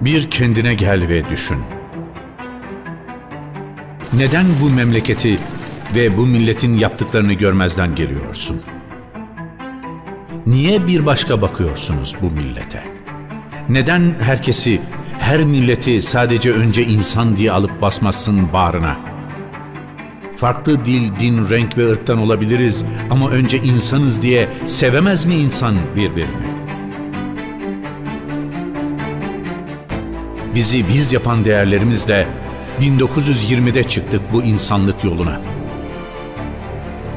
Bir kendine gel ve düşün. Neden bu memleketi ve bu milletin yaptıklarını görmezden geliyorsun? Niye bir başka bakıyorsunuz bu millete? Neden herkesi, her milleti sadece önce insan diye alıp basmazsın bağrına? Farklı dil, din, renk ve ırktan olabiliriz ama önce insanız diye sevemez mi insan birbirini? Bizi biz yapan değerlerimizle 1920'de çıktık bu insanlık yoluna.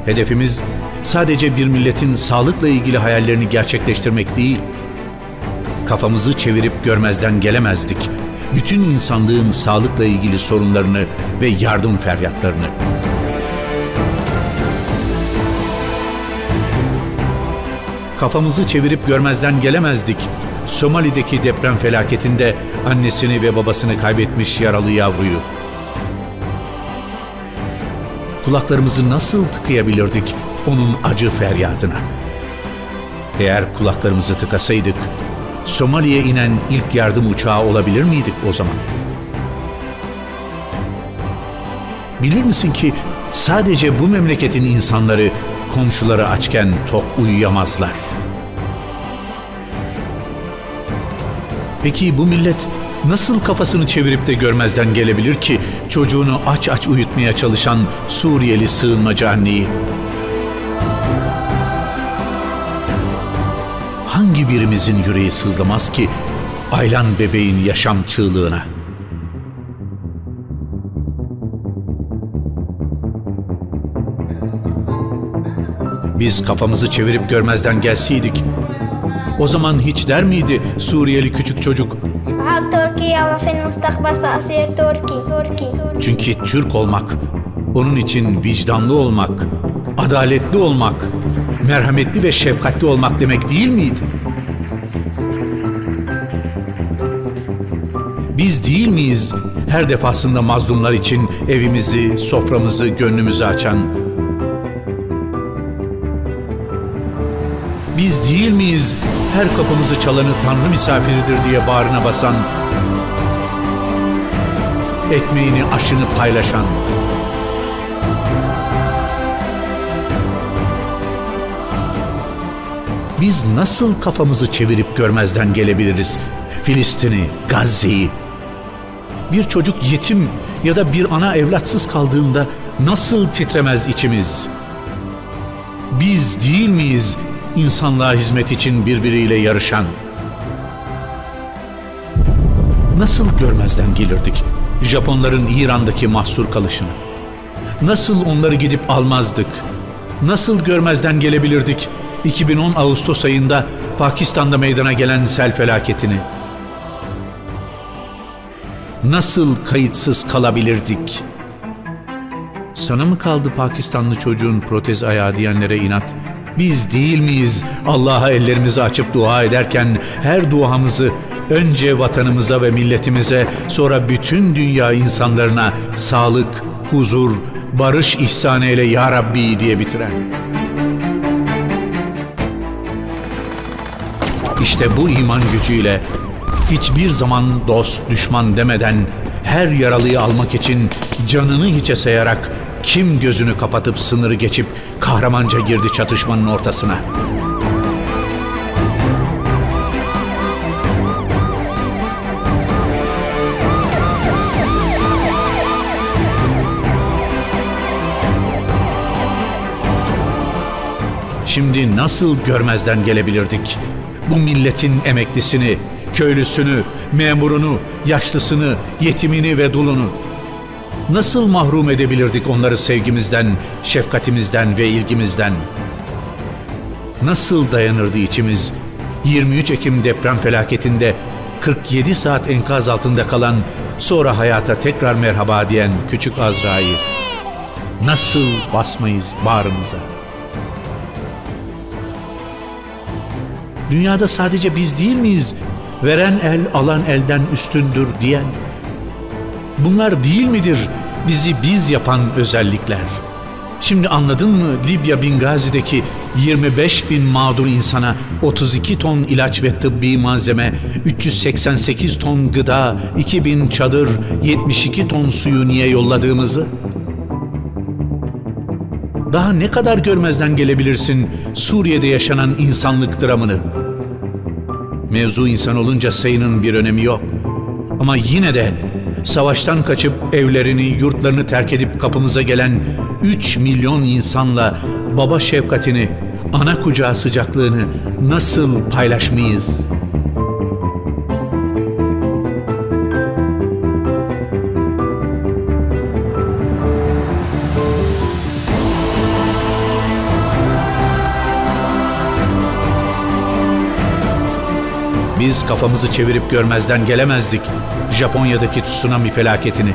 Hedefimiz sadece bir milletin sağlıkla ilgili hayallerini gerçekleştirmek değil, kafamızı çevirip görmezden gelemezdik. Bütün insanlığın sağlıkla ilgili sorunlarını ve yardım feryatlarını. Kafamızı çevirip görmezden gelemezdik. Somali'deki deprem felaketinde annesini ve babasını kaybetmiş yaralı yavruyu. Kulaklarımızı nasıl tıkayabilirdik onun acı feryadına? Eğer kulaklarımızı tıkasaydık, Somali'ye inen ilk yardım uçağı olabilir miydik o zaman? Bilir misin ki sadece bu memleketin insanları komşuları açken tok uyuyamazlar. Peki bu millet nasıl kafasını çevirip de görmezden gelebilir ki çocuğunu aç aç uyutmaya çalışan Suriyeli sığınmacı anneyi? Hangi birimizin yüreği sızlamaz ki aylan bebeğin yaşam çığlığına? Biz kafamızı çevirip görmezden gelseydik. O zaman hiç der miydi Suriyeli küçük çocuk? Çünkü Türk olmak, onun için vicdanlı olmak, adaletli olmak, merhametli ve şefkatli olmak demek değil miydi? Biz değil miyiz her defasında mazlumlar için evimizi, soframızı, gönlümüzü açan, Biz değil miyiz her kapımızı çalanı Tanrı misafiridir diye bağrına basan, ekmeğini aşını paylaşan, biz nasıl kafamızı çevirip görmezden gelebiliriz Filistin'i, Gazze'yi? Bir çocuk yetim ya da bir ana evlatsız kaldığında nasıl titremez içimiz? Biz değil miyiz insanlığa hizmet için birbiriyle yarışan? Nasıl görmezden gelirdik Japonların İran'daki mahsur kalışını? Nasıl onları gidip almazdık? Nasıl görmezden gelebilirdik 2010 Ağustos ayında Pakistan'da meydana gelen sel felaketini? Nasıl kayıtsız kalabilirdik? Sana mı kaldı Pakistanlı çocuğun protez ayağı diyenlere inat? Biz değil miyiz Allah'a ellerimizi açıp dua ederken her duamızı önce vatanımıza ve milletimize sonra bütün dünya insanlarına sağlık, huzur, barış ihsan eyle ya Rabbi diye bitiren? İşte bu iman gücüyle hiçbir zaman dost düşman demeden her yaralıyı almak için canını hiçe sayarak kim gözünü kapatıp sınırı geçip kahramanca girdi çatışmanın ortasına. Şimdi nasıl görmezden gelebilirdik? Bu milletin emeklisini, köylüsünü, memurunu, yaşlısını, yetimini ve dulunu. Nasıl mahrum edebilirdik onları sevgimizden, şefkatimizden ve ilgimizden? Nasıl dayanırdı içimiz 23 Ekim deprem felaketinde 47 saat enkaz altında kalan, sonra hayata tekrar merhaba diyen küçük Azra'yı? Nasıl basmayız bağrımıza? Dünyada sadece biz değil miyiz? Veren el alan elden üstündür diyen. Bunlar değil midir bizi biz yapan özellikler? Şimdi anladın mı Libya Bingazi'deki 25 bin mağdur insana 32 ton ilaç ve tıbbi malzeme, 388 ton gıda, 2000 çadır, 72 ton suyu niye yolladığımızı? Daha ne kadar görmezden gelebilirsin Suriye'de yaşanan insanlık dramını? Mevzu insan olunca sayının bir önemi yok. Ama yine de savaştan kaçıp evlerini, yurtlarını terk edip kapımıza gelen 3 milyon insanla baba şefkatini, ana kucağı sıcaklığını nasıl paylaşmayız? Biz kafamızı çevirip görmezden gelemezdik Japonya'daki tsunami felaketini.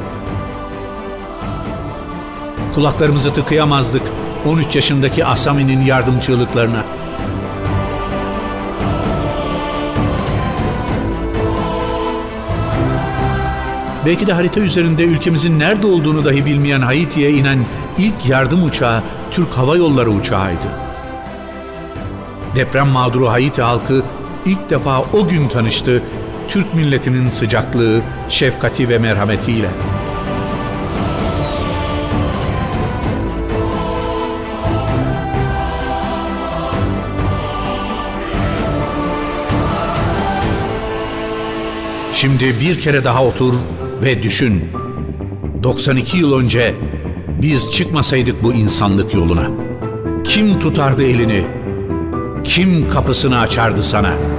Kulaklarımızı tıkayamazdık 13 yaşındaki Asami'nin yardım çığlıklarına. Belki de harita üzerinde ülkemizin nerede olduğunu dahi bilmeyen Haiti'ye inen ilk yardım uçağı Türk Hava Yolları uçağıydı. Deprem mağduru Haiti halkı ilk defa o gün tanıştı Türk milletinin sıcaklığı, şefkati ve merhametiyle. Şimdi bir kere daha otur ve düşün. 92 yıl önce biz çıkmasaydık bu insanlık yoluna. Kim tutardı elini? Kim kapısını açardı sana?''